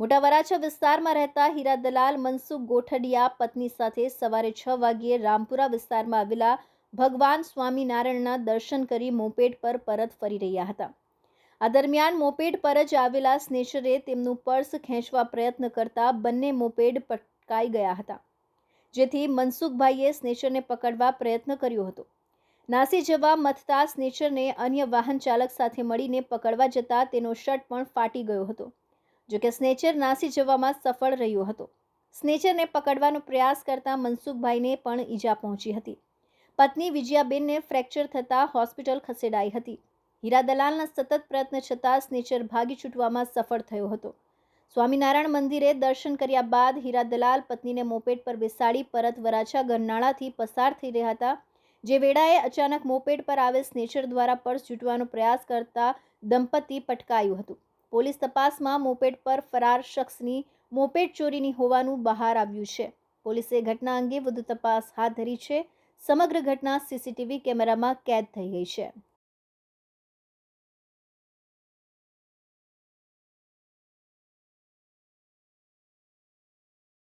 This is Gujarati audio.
મોટા વરાછા વિસ્તારમાં રહેતા હીરા દલાલ મનસુખ ગોઠડિયા પત્ની સાથે સવારે છ વાગ્યે રામપુરા વિસ્તારમાં આવેલા ભગવાન સ્વામિનારાયણના દર્શન કરી મોપેડ પર પરત ફરી રહ્યા હતા. આ દરમિયાન મોપેડ પર જ આવેલા સ્નેચરે તેમનું પર્સ ખેંચવા પ્રયત્ન કરતા બંને મોપેડ પટકાઈ ગયા હતા. જેથી મનસુખભાઈએ સ્નેચરને પકડવા પ્રયત્ન કર્યો હતો. નાસી જવા મથતા સ્નેચરને અન્ય વાહન ચાલક સાથે મળીને પકડવા જતા તેનો શર્ટ પણ ફાટી ગયો હતો. જોકે સ્નેચર નાસી જવામાં સફળ રહ્યો હતો. સ્નેચરને પકડવાનો પ્રયાસ કરતા મનસુખભાઈને પણ ઈજા પહોંચી હતી. પત્ની વિજયાબેનને ફ્રેક્ચર થતાં હોસ્પિટલ ખસેડાઈ હતી. હીરા દલાલના સતત પ્રયત્ન છતાં સ્નેચર ભાગી છૂટવામાં સફળ થયો હતો. સ્વામિનારાયણ મંદિરે દર્શન કર્યા બાદ હીરા દલાલ પત્નીને મોપેડ પર બેસાડી પરત વરાછા ગરનાળાથી પસાર થઈ રહ્યા હતા, જે વેળાએ અચાનક મોપેડ પર આવેલ સ્નેચર દ્વારા પર્સ છૂટવાનો પ્રયાસ કરતા દંપતી પટકાયું હતું. પોલીસ તપાસમાં મોપેડ પર ફરાર શખ્સની મોપેડ ચોરીની હોવાનું બહાર આવ્યું છે. પોલીસે ઘટના અંગે વધુ તપાસ હાથ ધરી છે. સમગ્ર ઘટના સીસીટીવી કેમેરામાં કેદ થઈ ગઈ છે.